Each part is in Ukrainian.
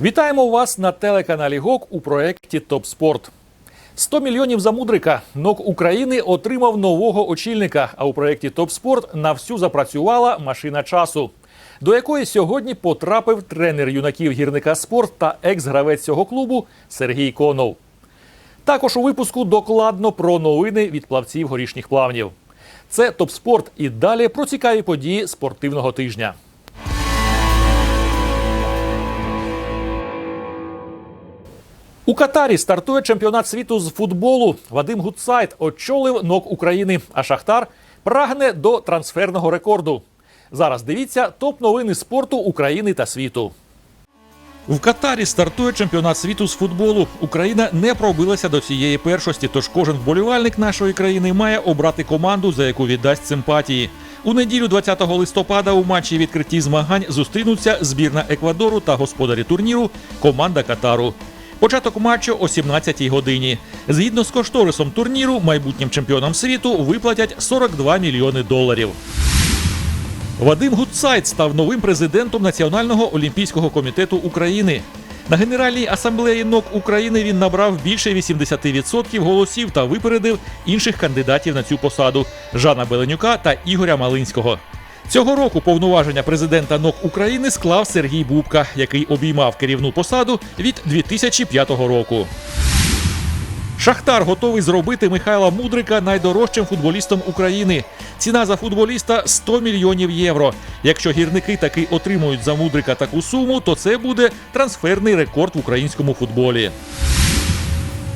Вітаємо вас на телеканалі ГОК у проєкті Топ Спорт. 100 мільйонів за мудрика. НОК України отримав нового очільника. А у проєкті Топ Спорт на всю запрацювала машина часу, до якої сьогодні потрапив тренер юнаків гірника спорт та екс-гравець цього клубу Сергій Конов. Також у випуску докладно про новини від плавців горішніх плавнів. Це Топ Спорт і далі про цікаві події спортивного тижня. У Катарі стартує чемпіонат світу з футболу. Вадим Гудсайт очолив НОК України, а Шахтар прагне до трансферного рекорду. Зараз дивіться топ новини спорту України та світу. В Катарі стартує чемпіонат світу з футболу. Україна не пробилася до цієї першості, тож кожен вболівальник нашої країни має обрати команду, за яку віддасть симпатії. У неділю 20 листопада у матчі відкритті змагань зустрінуться збірна Еквадору та господарі турніру команда Катару. Початок матчу о 17-й годині. Згідно з кошторисом турніру, майбутнім чемпіонам світу виплатять 42 мільйони доларів. Вадим Гудсайт став новим президентом Національного олімпійського комітету України. На Генеральній асамблеї НОК України він набрав більше 80% голосів та випередив інших кандидатів на цю посаду Жана Беленюка та Ігоря Малинського. Цього року повноваження президента НОК України склав Сергій Бубка, який обіймав керівну посаду від 2005 року. Шахтар готовий зробити Михайла Мудрика найдорожчим футболістом України. Ціна за футболіста 100 мільйонів євро. Якщо гірники таки отримують за Мудрика таку суму, то це буде трансферний рекорд в українському футболі.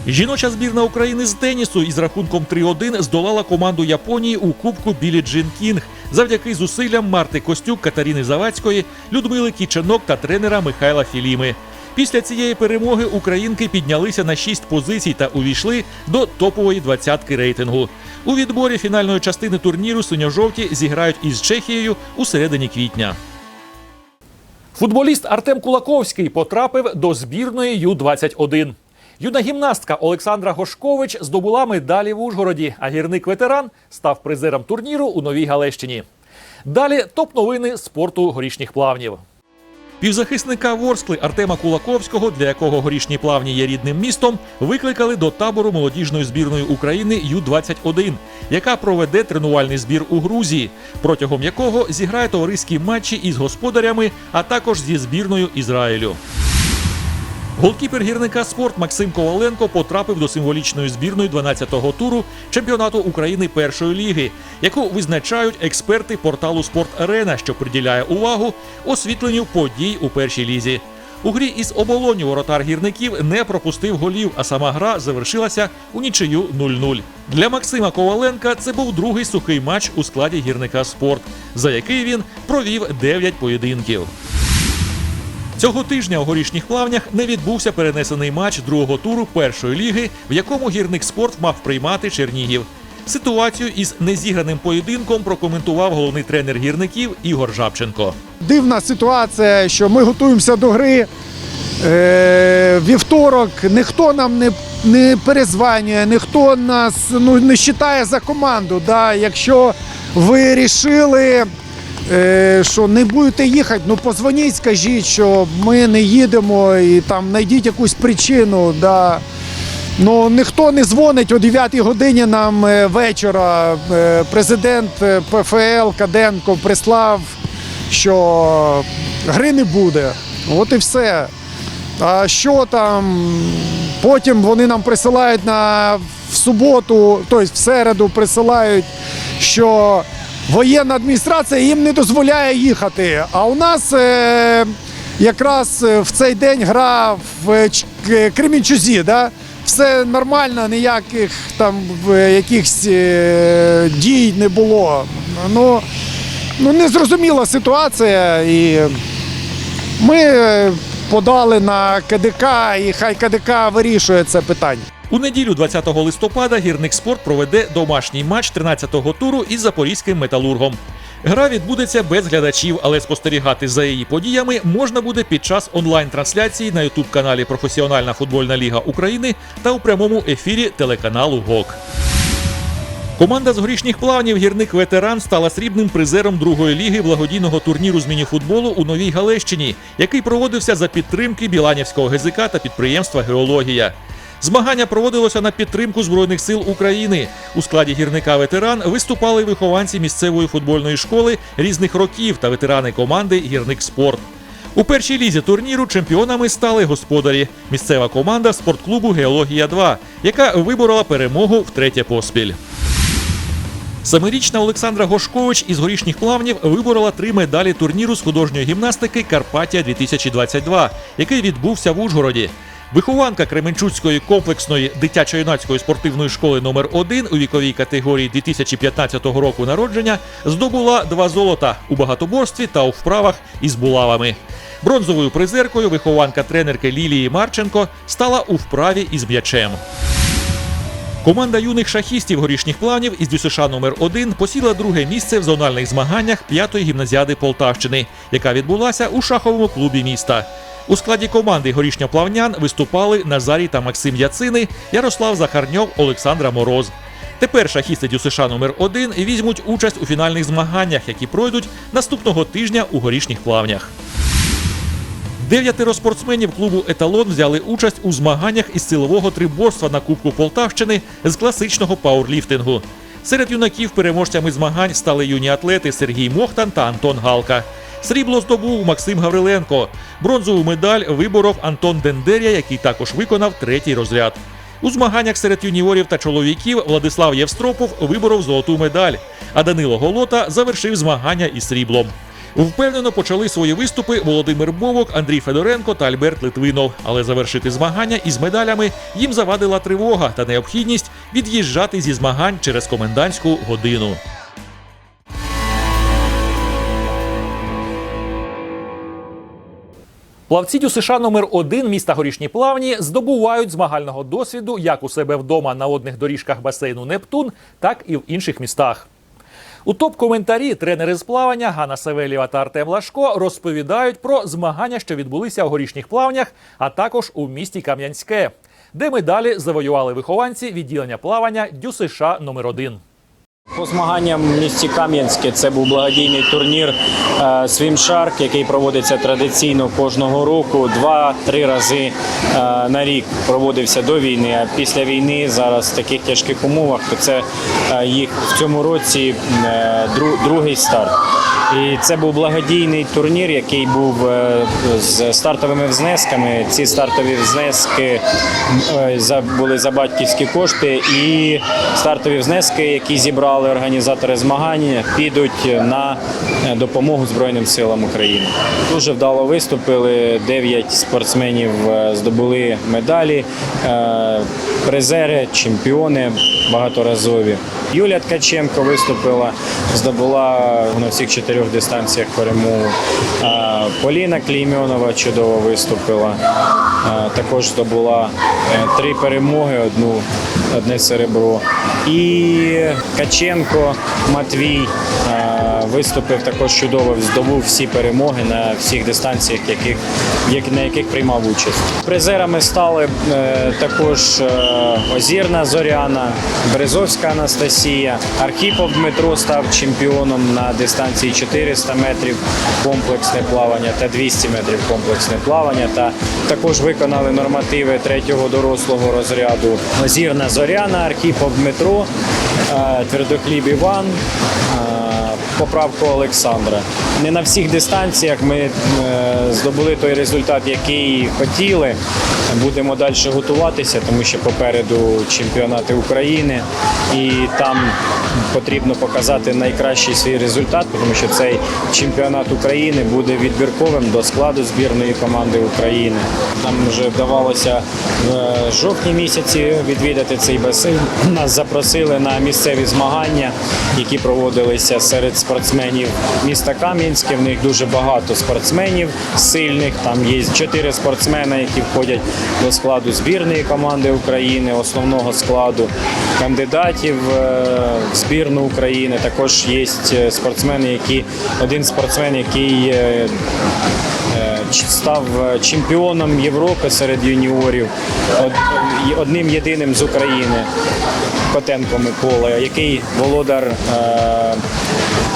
Жіноча збірна України з тенісу із рахунком 3-1 здолала команду Японії у Кубку Білі Джин Кінг завдяки зусиллям Марти Костюк, Катерини Завадської, Людмили Кіченок та тренера Михайла Філіми. Після цієї перемоги українки піднялися на 6 позицій та увійшли до топової двадцятки рейтингу. У відборі фінальної частини турніру синьо-жовті зіграють із Чехією у середині квітня. Футболіст Артем Кулаковський потрапив до збірної Ю-21. Юна гімнастка Олександра Гошкович здобула медалі в Ужгороді, а гірник ветеран став призером турніру у Новій Галещині. Далі топ новини спорту горішніх плавнів. Півзахисника Ворскли Артема Кулаковського, для якого горішні плавні є рідним містом, викликали до табору молодіжної збірної України Ю-21, яка проведе тренувальний збір у Грузії, протягом якого зіграє товариські матчі із господарями, а також зі збірною Ізраїлю. Голкіпер гірника спорт Максим Коваленко потрапив до символічної збірної 12-го туру чемпіонату України першої ліги, яку визначають експерти порталу Спорт Арена, що приділяє увагу освітленню подій у першій лізі. У грі із оболоню воротар гірників не пропустив голів, а сама гра завершилася у нічию 0-0. Для Максима Коваленка це був другий сухий матч у складі гірника спорт, за який він провів 9 поєдинків. Цього тижня у горішніх плавнях не відбувся перенесений матч другого туру першої ліги, в якому гірник спорт мав приймати Чернігів. Ситуацію із незіграним поєдинком прокоментував головний тренер гірників Ігор Жабченко. Дивна ситуація, що ми готуємося до гри. Е, вівторок ніхто нам не, не перезванює, ніхто нас ну, не вважає за команду. Да? Якщо ви рішили, що не будете їхати, ну позвоніть, скажіть, що ми не їдемо і там знайдіть якусь причину. Да? Ну, ніхто не дзвонить о 9 годині нам е, вечора. Е, Президент е, ПФЛ Каденко прислав, що гри не буде. От і все. А що там? Потім вони нам присилають на в суботу, тобто в середу присилають, що воєнна адміністрація їм не дозволяє їхати. А у нас е, якраз е, в цей день гра в Кремінчузі. Да? Все нормально, ніяких там е, якихось е, дій не було. Ну, ну незрозуміла ситуація і ми е, подали на КДК і хай КДК вирішує це питання. У неділю 20 листопада гірник спорт проведе домашній матч 13-го туру із запорізьким металургом. Гра відбудеться без глядачів, але спостерігати за її подіями можна буде під час онлайн-трансляції на ютуб-каналі Професіональна футбольна ліга України та у прямому ефірі телеканалу ГОК. Команда з горішніх плавнів гірник ветеран стала срібним призером другої ліги благодійного турніру з мініфутболу у Новій Галещині, який проводився за підтримки Біланівського ГЗК та підприємства Геологія. Змагання проводилося на підтримку Збройних сил України. У складі гірника ветеран виступали вихованці місцевої футбольної школи різних років та ветерани команди Гірник Спорт. У першій лізі турніру чемпіонами стали господарі. Місцева команда спортклубу Геологія 2 яка виборола перемогу втретє поспіль. Семирічна Олександра Гошкович із горішніх плавнів виборола три медалі турніру з художньої гімнастики Карпатія 2022, який відбувся в Ужгороді. Вихованка Кременчуцької комплексної дитячо-юнацької спортивної школи номер 1 у віковій категорії 2015 року народження здобула два золота у багатоборстві та у вправах із булавами. Бронзовою призеркою вихованка тренерки Лілії Марченко стала у вправі із м'ячем. Команда юних шахістів горішніх планів із ДЮСШ номер 1 посіла друге місце в зональних змаганнях п'ятої гімназіади Полтавщини, яка відбулася у шаховому клубі міста. У складі команди горішньоплавнян виступали Назарій та Максим Яцини, Ярослав Захарньов, Олександра Мороз. Тепер шахісти ДЮСШ номер 1 візьмуть участь у фінальних змаганнях, які пройдуть наступного тижня у горішніх плавнях. Дев'ятеро спортсменів клубу Еталон взяли участь у змаганнях із силового триборства на Кубку Полтавщини з класичного пауерліфтингу. Серед юнаків переможцями змагань стали юні атлети Сергій Мохтан та Антон Галка. Срібло здобув Максим Гавриленко. Бронзову медаль виборов Антон Дендеря, який також виконав третій розряд. У змаганнях серед юніорів та чоловіків Владислав Євстропов виборов золоту медаль, а Данило Голота завершив змагання із сріблом. Впевнено почали свої виступи Володимир Бовок, Андрій Федоренко та Альберт Литвинов. Але завершити змагання із медалями їм завадила тривога та необхідність від'їжджати зі змагань через комендантську годину. Плавці ДЮСШ номер 1 міста Горішні Плавні здобувають змагального досвіду як у себе вдома на водних доріжках басейну Нептун, так і в інших містах. У топ-коментарі тренери з плавання Ганна Савелєва та Артем Лашко розповідають про змагання, що відбулися у горішніх плавнях, а також у місті Кам'янське, де медалі завоювали вихованці відділення плавання ДЮСШ номер 1 По змаганням в місті Кам'янське це був благодійний турнір е, Swim Shark, який проводиться традиційно кожного року. Два-три рази е, на рік проводився до війни. А після війни зараз в таких тяжких умовах, то це е, їх в цьому році е, другий старт. І це був благодійний турнір, який був е, з стартовими взнесками. Ці стартові внески е, були за батьківські кошти, і стартові внески, які зібрали організатори змагань, підуть на допомогу Збройним силам України. Дуже вдало виступили. Дев'ять спортсменів е, здобули медалі, е, призери, чемпіони багаторазові. Юлія Ткаченко виступила, здобула на всіх чотирьох дистанціях перемогу. Поліна Клеймьонова чудово виступила. Також здобула е, три перемоги, одну, одне серебро. І Ткаченко Матвій виступив також чудово, здобув всі перемоги на всіх дистанціях, яких, як- на яких приймав участь. Призерами стали е, також е, Озірна Зоряна, Березовська Анастасія, Архіпов Дмитро став чемпіоном на дистанції 400 метрів комплексне плавання та 200 метрів комплексне плавання. Та також виконали нормативи третього дорослого розряду. Озірна Зоряна, Архіпов Дмитро, е, Твердохліб Іван. Е, Поправку Олександра. Не на всіх дистанціях ми е, здобули той результат, який хотіли. Будемо далі готуватися, тому що попереду чемпіонати України, і там потрібно показати найкращий свій результат, тому що цей чемпіонат України буде відбірковим до складу збірної команди України. Нам вже вдавалося в жовтні місяці відвідати цей басейн. Нас запросили на місцеві змагання, які проводилися серед спортсменів міста Кам'янське. В них дуже багато спортсменів сильних. Там є чотири спортсмени, які входять до складу збірної команди України, основного складу кандидатів е, в збірну України. Також є е, спортсмени, які один спортсмен, який е, став чемпіоном Європи серед юніорів, одним єдиним з України. Котенко Микола, який володар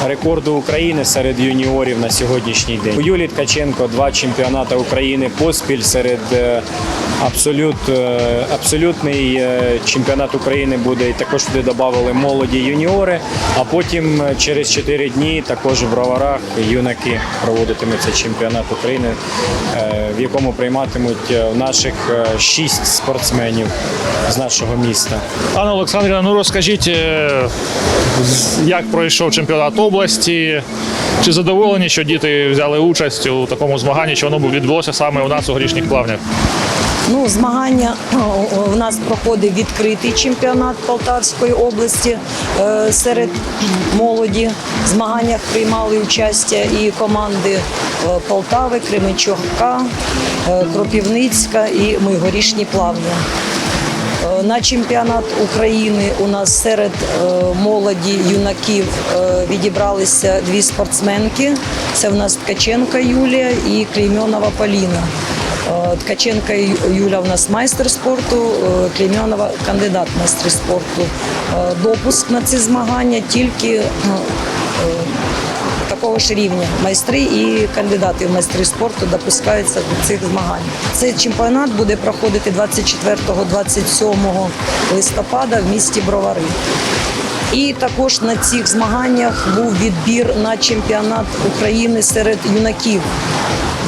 рекорду України серед юніорів на сьогоднішній день. У Юлії Ткаченко два чемпіонати України поспіль серед е, абсолют, е, абсолютний е, чемпіонат України буде і також туди додали молоді юніори. А потім е, через 4 дні також в броварах юнаки проводитиметься чемпіонат України, в якому прийматимуть наших е, шість спортсменів з нашого міста. Анна Олександрівна, ну розкажіть, як пройшов чемпіонат області? Чи задоволені, що діти взяли участь у такому змаганні, що воно відбулося саме у нас у горішніх плавнях? Ну, змагання у нас проходить відкритий чемпіонат Полтавської області е, серед молоді. В змаганнях приймали участь і команди е, Полтави, Кременчука, е, Кропівницька і ми горішні плавня. Е, На чемпіонат України у нас серед е, молоді юнаків е, відібралися дві спортсменки. Це в нас Ткаченка Юлія і Клеймьонова Поліна. Ткаченка Ю- Юля у нас майстер спорту, е, Клеймьонова кандидат в майстри спорту. Е, Допуск на ці змагання тільки ну, такого ж рівня. Майстри і кандидати в майстри спорту допускаються до цих змагань. Цей чемпіонат буде проходити 24-27 листопада в місті Бровари. І також на цих змаганнях був відбір на чемпіонат України серед юнаків,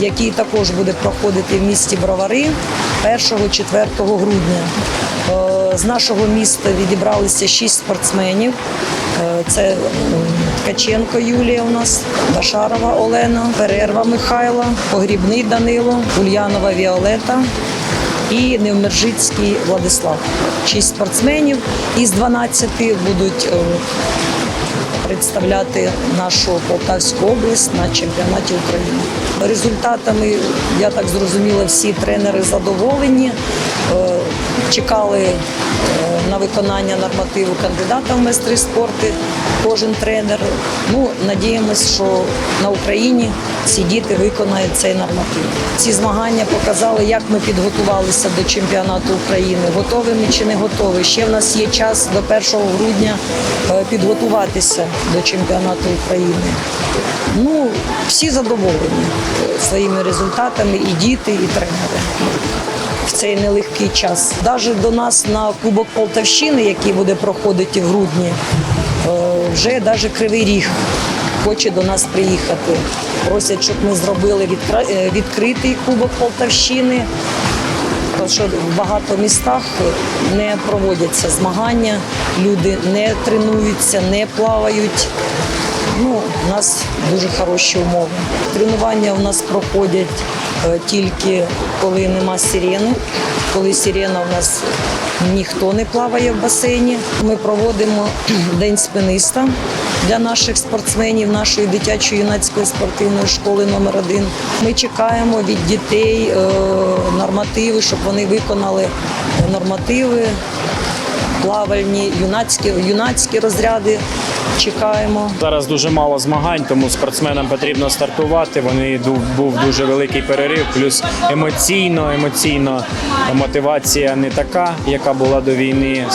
який також буде проходити в місті Бровари 1-4 грудня. Е, З нашого міста відібралися шість спортсменів. Е, Це м, Ткаченко Юлія у нас, Башарова Олена, Перерва Михайла, Погрібний Данило, Ульянова Віолета і Невмержицький Владислав. Шість спортсменів із 12 будуть е, представляти нашу Полтавську область на чемпіонаті України. Результатами, я так зрозуміла, всі тренери задоволені. Е, Чекали е, на виконання нормативу кандидата в майстри спорту, кожен тренер. Ну, надіємось, що на Україні ці діти виконають цей норматив. Ці змагання показали, як ми підготувалися до чемпіонату України. Готові ми чи не готові. Ще в нас є час до 1 грудня е, підготуватися до чемпіонату України. Ну, всі задоволені своїми результатами, і діти, і тренери. В цей нелегкий час. Навіть до нас на Кубок Полтавщини, який буде проходити в грудні, е, вже навіть Кривий Ріг хоче до нас приїхати. Просять, щоб ми зробили е, відкритий Кубок Полтавщини. Що в багато містах не проводяться змагання, люди не тренуються, не плавають. Ну, у нас дуже хороші умови. Тренування у нас проходять е, тільки коли нема сирени. Коли сирена у нас ніхто не плаває в басейні. Ми проводимо день спиниста для наших спортсменів нашої дитячої юнацької спортивної школи номер 1 Ми чекаємо від дітей е, нормативи, щоб вони виконали нормативи плавальні, юнацькі, юнацькі розряди. Чекаємо. Зараз дуже мало змагань, тому спортсменам потрібно стартувати. Вони був дуже великий перерив. Плюс емоційно, емоційно мотивація не така, яка була до війни.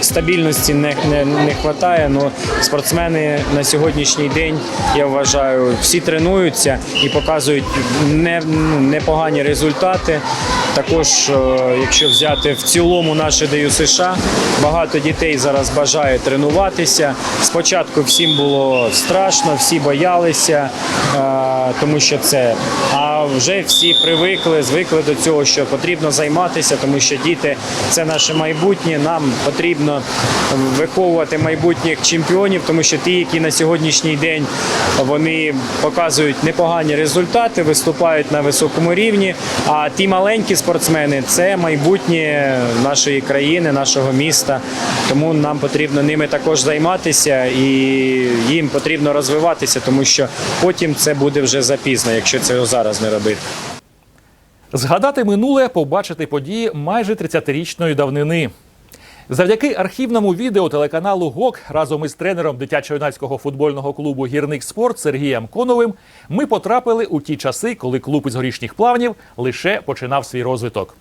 Стабільності не, не, не вистачає. Ну спортсмени на сьогоднішній день я вважаю, всі тренуються і показують не, ну, непогані результати. Також, е, якщо взяти в цілому наше ДЮ США, багато дітей зараз бажає тренуватися. Спочатку всім було страшно, всі боялися, тому що це. А вже всі привикли, звикли до цього, що потрібно займатися, тому що діти це наше майбутнє. Нам потрібно виховувати майбутніх чемпіонів, тому що ті, які на сьогоднішній день вони показують непогані результати, виступають на високому рівні. А ті маленькі спортсмени це майбутнє нашої країни, нашого міста. Тому нам потрібно ними також займатися і їм потрібно розвиватися, тому що потім це буде вже запізно, якщо цього зараз не робити. Згадати минуле, побачити події майже 30-річної давнини. Завдяки архівному відео телеканалу ГОК разом із тренером дитячо-юнацького футбольного клубу Гірник Спорт Сергієм Коновим ми потрапили у ті часи, коли клуб із горішніх плавнів лише починав свій розвиток.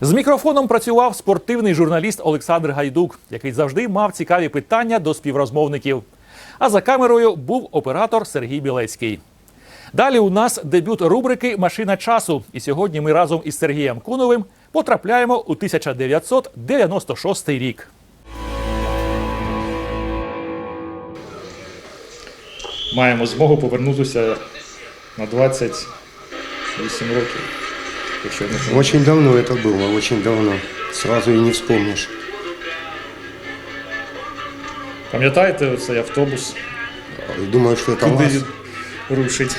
З мікрофоном працював спортивний журналіст Олександр Гайдук, який завжди мав цікаві питання до співрозмовників. А за камерою був оператор Сергій Білецький. Далі у нас дебют рубрики Машина часу. І сьогодні ми разом із Сергієм Куновим потрапляємо у 1996 рік. Маємо змогу повернутися на 28 років. Якщо не помиляюсь. Очень давно это было, очень давно. Сразу и не вспомнишь. Пам'ятаєте цей автобус? И Думаю, что это Куди ЛАЗ, він рушить?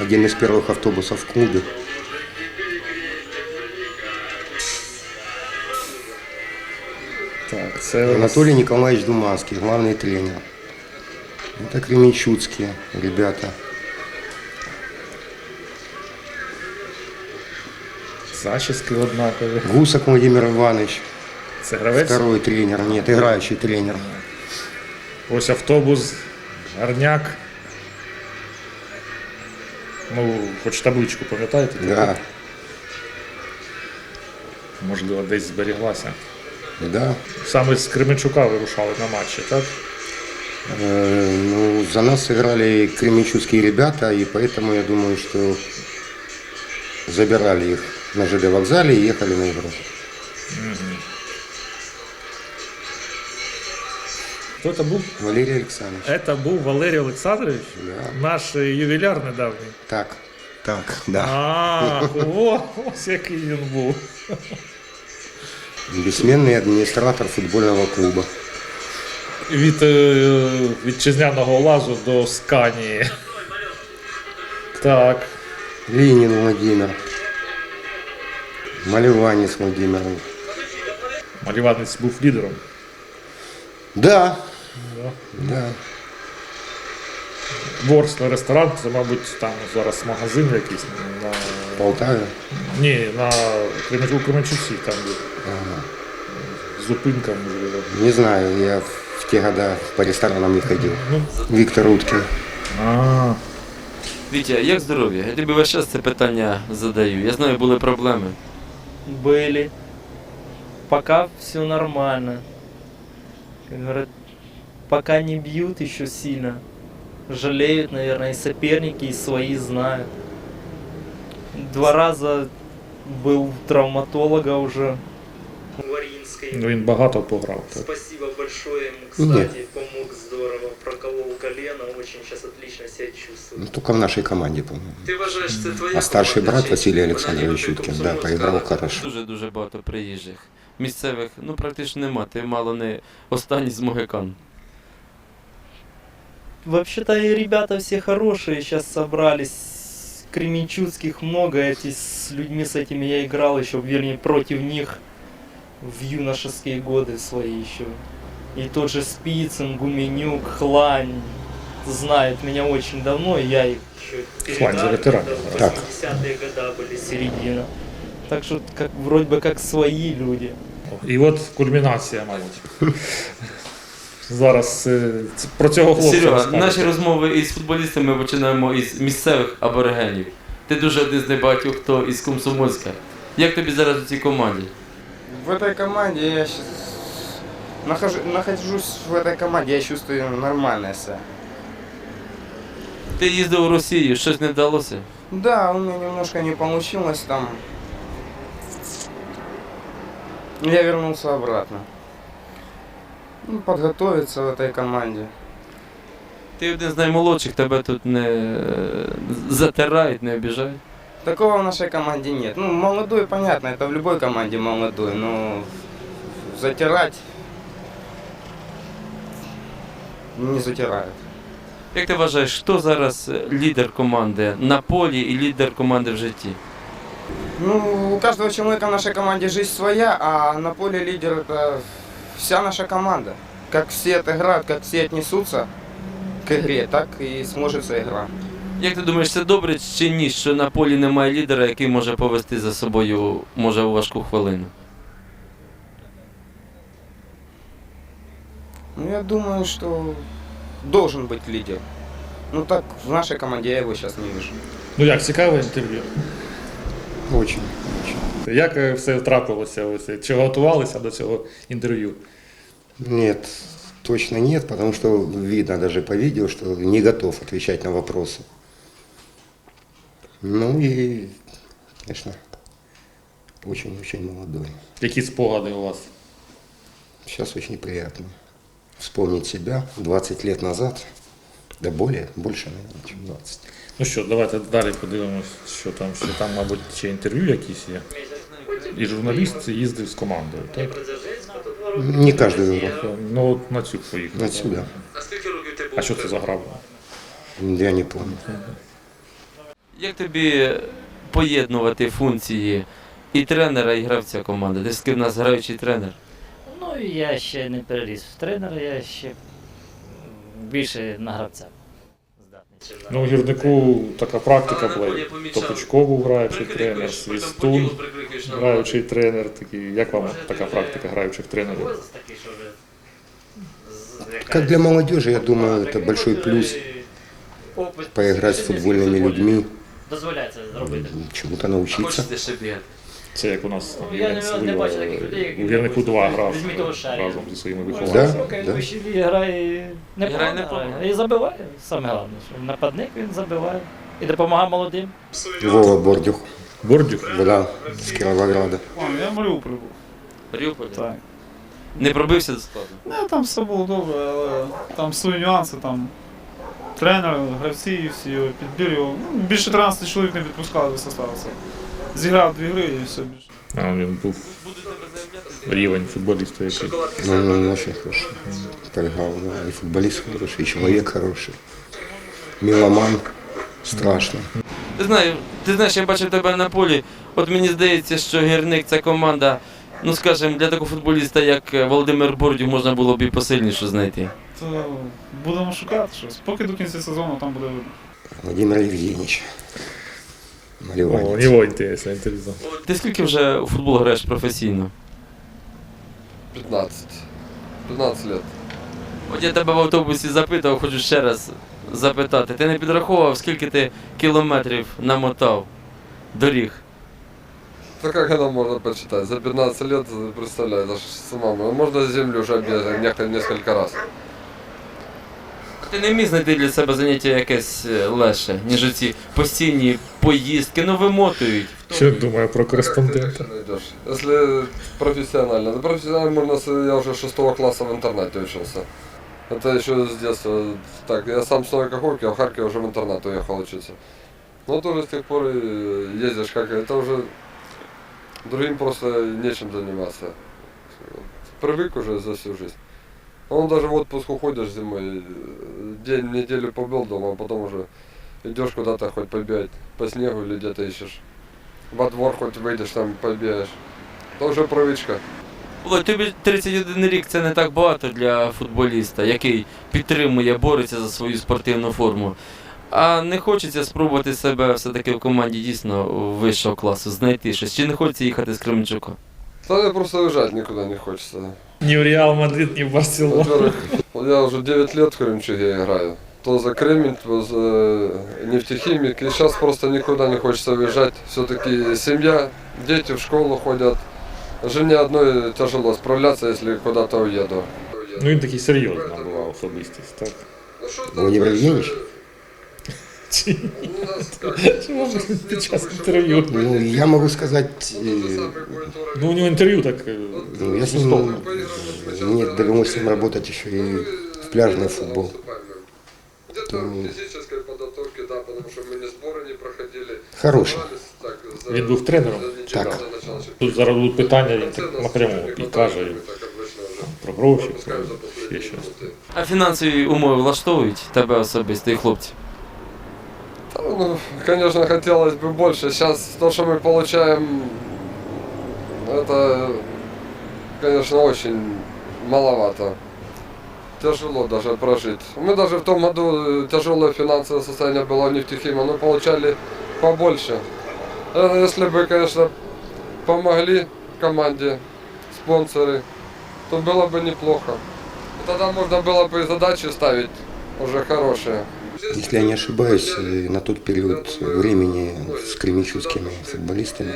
Один из первых автобусов в клубе. Так, це у нас Анатолий Николаевич Думанский, главный тренер. Это кременчуцкие ребята. зачіски однакові. Гусак Владимир Иванович, Це гравець. второй тренер, нет, играющий тренер. Ось автобус, гарняк. Ну, хоч табличку пам'ятаєте? Да, Можливо, десь зберіглася. да. Саме з Кременчука вирушали на матчі, так? Э, ну, за нас сыграли кременчуцкие ребята, и поэтому я думаю, что забирали их на ЖД вокзале и ехали на игру. Хто це був? Валерий Александрович. Це був Валерій Олександрович, Да. наш е, ювіляр недавній. Так, так, да. А, о, ось який він був. Бессменный администратор футбольного клуба. Від е, вітчизняного лазу до Сканії. Так. Ленин Владимир. Малеванец Владимир. Маліванець був лідером. Да. Да. Да. Ворсний ресторан, це, мабуть, там зараз магазин якийсь на. Полтаве. Ні, на Кременчуку Кременчуці, там є. Зупинка, можливо. Не знаю, я в те года по ресторанам не ходил. Виктор Уткин. А, Вітя, як здоров'я? Я тобі весь час це питання задаю. Я знаю, були проблеми. Были. Пока все нормально. Как говорят, пока не бьют еще сильно. Жалеют, наверное, и соперники, и свои знают. Два раза был у травматолога уже. Варинской. ну він багато пограв. Так. Спасибо большое ему, Нет. кстати, помог здорово, проколол колено, очень сейчас отлично себя чувствую. Ну, только в нашей команде, по-моему. Ты уважаешь, это твоя А старший команда, брат честь. Василий Вона Александрович ніби Уткин, да, комсомольська. поиграл хорошо. Дуже-дуже багато приїжджих. Місцевих, ну практично нема. Ти мало не останній з могикан. Вообще-то и ребята все хорошие сейчас собрались. Кременчуцких много, эти с людьми с этими я играл еще, вернее, против них в юношеские годы свои еще. И тот же Спицын, Гуменюк, Хлань знают меня очень давно, и я их еще Хлань за ветеран. Так. 80-е года были середина. Так что как, вроде бы как свои люди. І от кульмінація, мабуть. Зараз е, ц- про цього хлопця. Серега, розкажете. наші розмови із футболістами починаємо із місцевих аборигенів. Ти дуже один з небагатьох, хто із Комсомольська. Як тобі зараз у цій команді? В этой команде я сейчас нахожу, нахожусь в этой команде, я чувствую нормально себя. Ти їздив у Росію, щось не вдалося? Да, у меня немножко не получилось там. Я вернулся обратно. Ну, подготовиться в этой команде. Ти один з наймолодших, тебе тут не е, затирають, не обіжають. Такого в нашей команде нет. Ну, молодой, понятно, это в любой команде молодой, но затирать не затирают. Як ти вважаєш, хто зараз е, лідер команди на полі і лідер команди в житті? Ну, у каждого человека в нашей команде жизнь своя, а на поле лидер это вся наша команда. Как все отыграют, как все отнесутся к игре, так и сможется игра. Як ти думаєш, це добре чи ні, що на полі немає лідера, який може повести за собою може у важку хвилину? Ну, я думаю, что должен быть лидер. Ну, так в нашей команде я его сейчас не вижу. Ну як, цікаве інтерв'ю. Очень, очень. Як е, все трапилося? Ось, чи готувалися до цього інтерв'ю? Нет, точно нет, потому что видно даже по видео, что не готов отвечать на вопросы. Ну и, конечно, очень-очень молодой. Які спогади у вас? Сейчас очень приятно вспомнить себя 20 лет назад, да более, больше, наверное, чем 20. Ну що, давайте далі подивимось, що там, що там, мабуть, ще інтерв'ю якісь є. І журналіст їздив з командою, так? Не каждую игру. Ну, от на цю поїхав. От сюди. А що це за гра? була? Я не помню. Як тобі поєднувати функції і тренера, і гравця команди? Ти таки в нас граючий тренер. Ну, я ще не переріс в тренера, я ще більше на гравця. Ну, у гірнику така практика була. Топочко був граючий тренер, Свістун граючий тренер. Такий. Як вам така практика граючих тренерів? Как для молодежи, я думаю, это большой плюс поиграть с футбольными людьми, чему-то научиться. Це як у нас там Ну, я не- не бачу таких людей, які у гірнику два грав Візьміть того Шарія. разом зі своїми вихованцями. Да. лігі грає непогано, Грає непогано. грає. і забиває. Саме головне, що нападник він забиває. І допомагає молодим. Вова Бордюх, Бордюк. да, с Кировограда. Я в Маріуполь був. Маріуполь? Так. Не пробився до складу? Ну, там все було добре, але там свої нюанси, там тренер, гравці всі його підбір його. Ну, більше 13 чоловік не відпускали до составу. Це. Зіграв дві гри і все більше. А, він був рівень футболіста який. Ну, ну, он очень хороший. Поиграл, да, и футболист хороший, и человек хороший. Меломан страшно. Ти знаєш, ти знаєш, я бачив тебе на полі. От мені здається, що гірник це команда. Ну скажімо, для такого футболіста, як е, Володимир Бордюк, можна було б і посильніше знайти. То будемо шукати щось. Поки до кінця сезону там буде видно. Владимир Евгеньевич О, у Малеванец. нього інтересне інтерв'ю. Ти скільки вже у футбол граєш професійно? 15. 15 лет. От я тебе в автобусі запитав, хочу ще раз запитати. Ти не підраховував, скільки ти кілометрів намотав доріг? Да как это можно посчитать? За 15 лет, представляю, это ж с ума. можно. Можно землю уже объехать несколько раз. Ти не міг знайти для себе заняття якесь е, легше, ніж ці постійні поїздки, ну вимотують. Що думаю про кореспондента? Легче найдешь. Если профессионально. Да профессионально можно, с- я уже 6 класса в интернате учился. Это еще с детства. Так, я сам с Новикаховки, а в Харькове уже в интернат уехал учиться. Ну, тоже с тех пор и ездишь как... Это уже другим просто нечем заниматься. Привык уже за всю жизнь. Он даже в отпуск уходишь зимой, э, день, неделю побыл дома, а потом уже идешь куда-то хоть побегать по снегу или где-то ищешь. Во двор хоть выйдешь там побегаешь. Это уже привычка. Володь, тобі 31 рік це не так багато для футболіста, який підтримує, бореться за свою спортивну форму. А не хочеться спробувати себе все-таки в команді дійсно вищого класу, знайти щось. Чи не хочеться їхати з Кременчука? Да просто уезжать никуда не хочется. Ні в Реал Мадрид, ні в Барселону. Во-первых, вот я уже 9 лет в Кремчуге играю. То за Кремень, то за нефтехимик. И сейчас просто никуда не хочется уезжать. Все-таки семья, дети в школу ходят. Жене одной тяжело справляться, если куда-то уеду. Ну він такий серйозна була особистість, так? Владимир Евгеньевич? Чи чому ви під час інтерв'ю? Ну, я могу сказать, э, Ну, у нього інтерв'ю так. е, ну, я с жорстоко. ним, мне довелось с ним работать еще и в пляжный футбол. Где-то физической подготовки, да, потому что мы ни сборы не проходили. Хороший. Так, за- Він був тренером. за неделю Так. до начала Тут зараз будуть питання, він так напряму і каже так обычно уже. про гроші, Пропускаем за про ще последние щось. минуты. А фінансові умови влаштовують тебе особисто і хлопців? Ну, конечно, хотелось бы больше. Сейчас то, что мы получаем, это, конечно, очень маловато. Тяжело даже прожить. Мы даже в том году э, тяжелое финансовое состояние было у нефтехима, но получали побольше. Э, Если бы, конечно, помогли команде спонсоры, то было бы неплохо. Тогда можно было бы и задачи ставить уже хорошие. Если я не ошибаюсь, э, на тот период времени с кременчугскими футболистами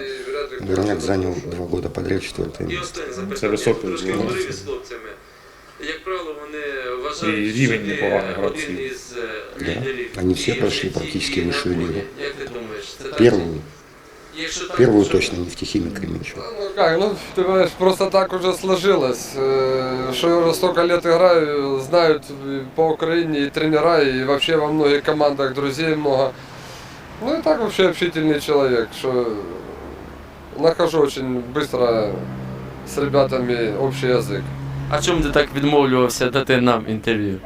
Верняк занял два года подряд четвертое место. Це високий рівень. Як правило, вони І вважають, рівень що непоганий вони гравців. один із е, Да. лідерів. Они все І прошли практически высшую лигу. Як ти думаєш, це так? Первую, Якщо так, первую то точно нефтехимик Кременчуг. Ну как, ну ты понимаешь, просто так уже сложилось, э, что я уже столько лет играю, знают и по Украине и тренера, и вообще во многих командах друзей много. Ну и так вообще общительный человек, что нахожу очень быстро с ребятами общий язык. А чому ти так відмовлювався дати нам інтерв'ю?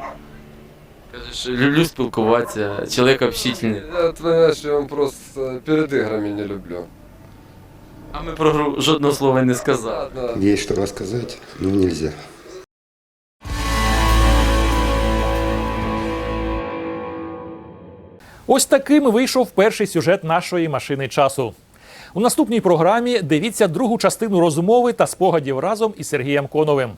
Люблю спілкуватися, чоловік общительний. Я, ты понимаешь, я вам просто перед играми не люблю. А ми про гру жодного слова не сказали. Ладно. Есть что рассказать, но нельзя. Ось таким вийшов перший сюжет нашої машини часу. У наступній програмі дивіться другу частину розмови та спогадів разом із Сергієм Коновим.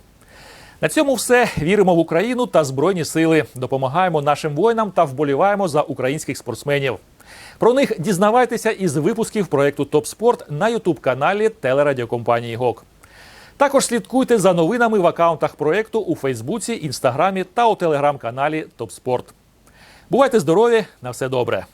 На цьому все. Віримо в Україну та Збройні сили. Допомагаємо нашим воїнам та вболіваємо за українських спортсменів. Про них дізнавайтеся із випусків проєкту Топ Спорт на Ютуб-каналі телерадіокомпанії ГОК. Також слідкуйте за новинами в акаунтах проєкту у Фейсбуці, Інстаграмі та у телеграм-каналі Топ Спорт. Бувайте здорові, на все добре.